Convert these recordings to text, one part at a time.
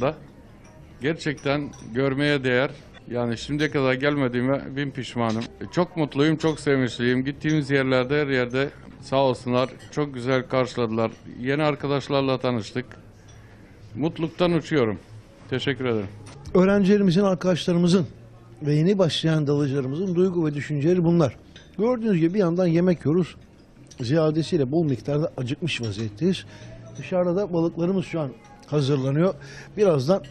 da gerçekten görmeye değer. Yani şimdiye kadar gelmediğime bin pişmanım. Çok mutluyum, çok sevinçliyim. Gittiğimiz yerlerde her yerde sağ olsunlar çok güzel karşıladılar. Yeni arkadaşlarla tanıştık. Mutluluktan uçuyorum. Teşekkür ederim. öğrencilerimizin, arkadaşlarımızın ve yeni başlayan dalıcılarımızın duygu ve düşünceleri bunlar. Gördüğünüz gibi bir yandan yemek yiyoruz. Ziyadesiyle bol miktarda acıkmış vaziyetteyiz. Dışarıda da balıklarımız şu an hazırlanıyor. Birazdan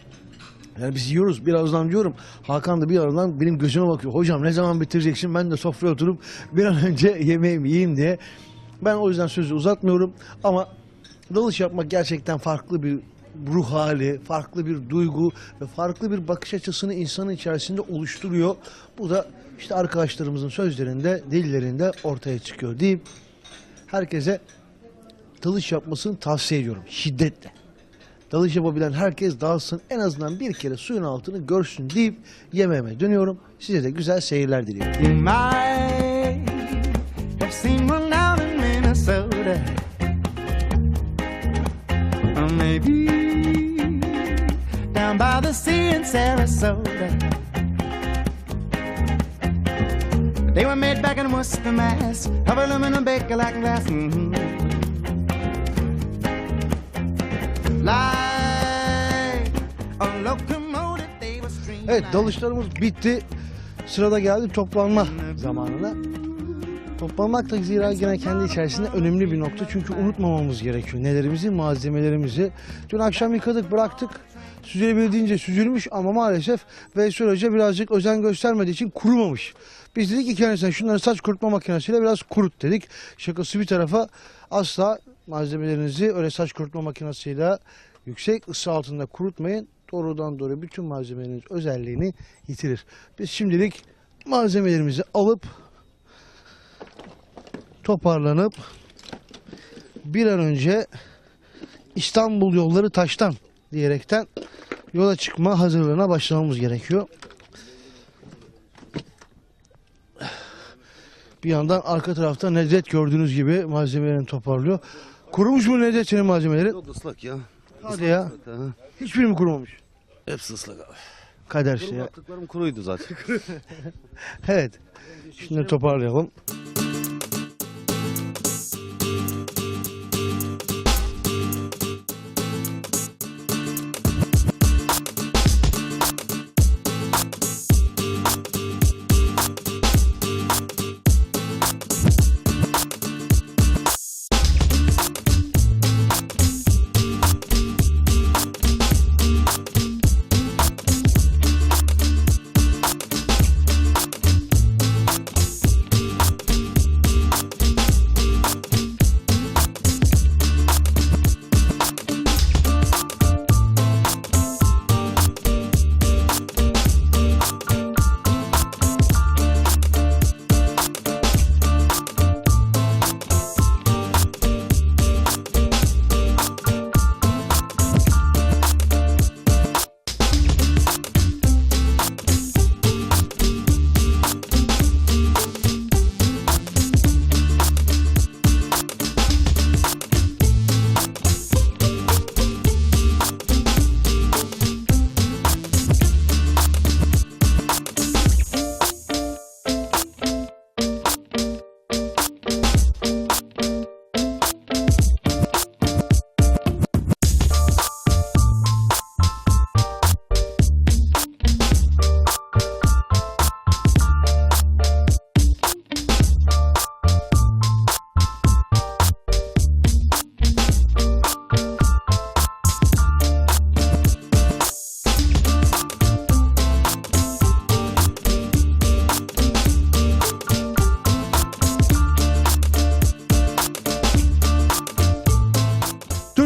yani biz yiyoruz. Birazdan diyorum Hakan da bir aradan benim gözüme bakıyor. Hocam ne zaman bitireceksin? Ben de sofraya oturup bir an önce yemeğimi yiyeyim diye. Ben o yüzden sözü uzatmıyorum. Ama dalış yapmak gerçekten farklı bir ruh hali, farklı bir duygu ve farklı bir bakış açısını insanın içerisinde oluşturuyor. Bu da işte arkadaşlarımızın sözlerinde, dillerinde ortaya çıkıyor deyip herkese dalış yapmasını tavsiye ediyorum şiddetle. Dalış yapabilen herkes dalsın en azından bir kere suyun altını görsün deyip yemeğime dönüyorum. Size de güzel seyirler diliyorum. Maybe down by the sea in Sarasota. They were made back in Worcester, Mass. Of aluminum baker like glass. mhm. Like Evet dalışlarımız bitti. Sırada geldi toplanma zamanına. Toplanmak da zira gene kendi içerisinde önemli bir nokta. Çünkü unutmamamız gerekiyor. Nelerimizi, malzemelerimizi. Dün akşam yıkadık, bıraktık. Süzülebildiğince süzülmüş ama maalesef Veysel Hoca birazcık özen göstermediği için kurumamış. Biz dedik ki kendisine şunları saç kurutma makinesiyle biraz kurut dedik. Şakası bir tarafa asla malzemelerinizi öyle saç kurutma makinesiyle yüksek ısı altında kurutmayın. Doğrudan doğru bütün malzemeleriniz özelliğini yitirir. Biz şimdilik malzemelerimizi alıp toparlanıp bir an önce İstanbul yolları taştan diyerekten yola çıkma hazırlığına başlamamız gerekiyor. Bir yandan arka tarafta Nedret gördüğünüz gibi malzemelerini toparlıyor. Kurumuş mu Nedret senin malzemelerin? Yok ıslak ya. Hadi ya. Hiçbiri mi kurumamış? Hepsi ıslak abi. Kader ya. yaptıklarım kuruydu zaten. Evet. Şimdi toparlayalım.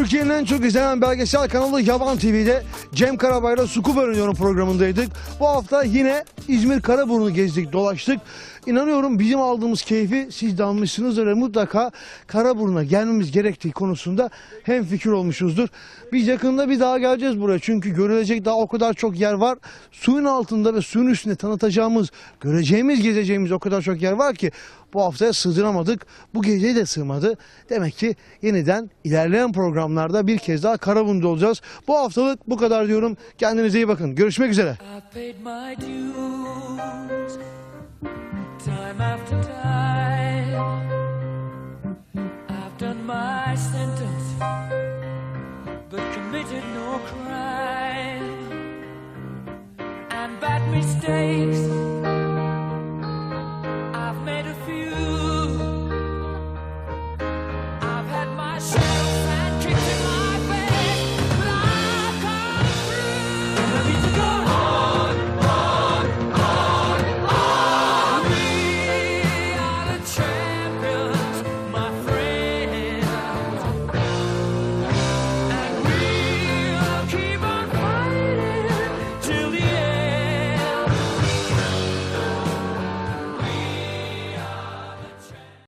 Türkiye'nin en çok izlenen belgesel kanalı Yaban TV'de Cem Karabay'la Sukup Öğreniyorum programındaydık. Bu hafta yine İzmir Karaburun'u gezdik, dolaştık. İnanıyorum bizim aldığımız keyfi siz de almışsınızdır ve mutlaka Karaburun'a gelmemiz gerektiği konusunda hem fikir olmuşuzdur. Biz yakında bir daha geleceğiz buraya çünkü görülecek daha o kadar çok yer var. Suyun altında ve suyun üstünde tanıtacağımız, göreceğimiz, gezeceğimiz o kadar çok yer var ki bu haftaya sığdıramadık. Bu gece de sığmadı. Demek ki yeniden ilerleyen programlarda bir kez daha Karaburun'da olacağız. Bu haftalık bu kadar diyorum. Kendinize iyi bakın. Görüşmek üzere. After time. I've done my sentence, but committed no crime. And bad mistakes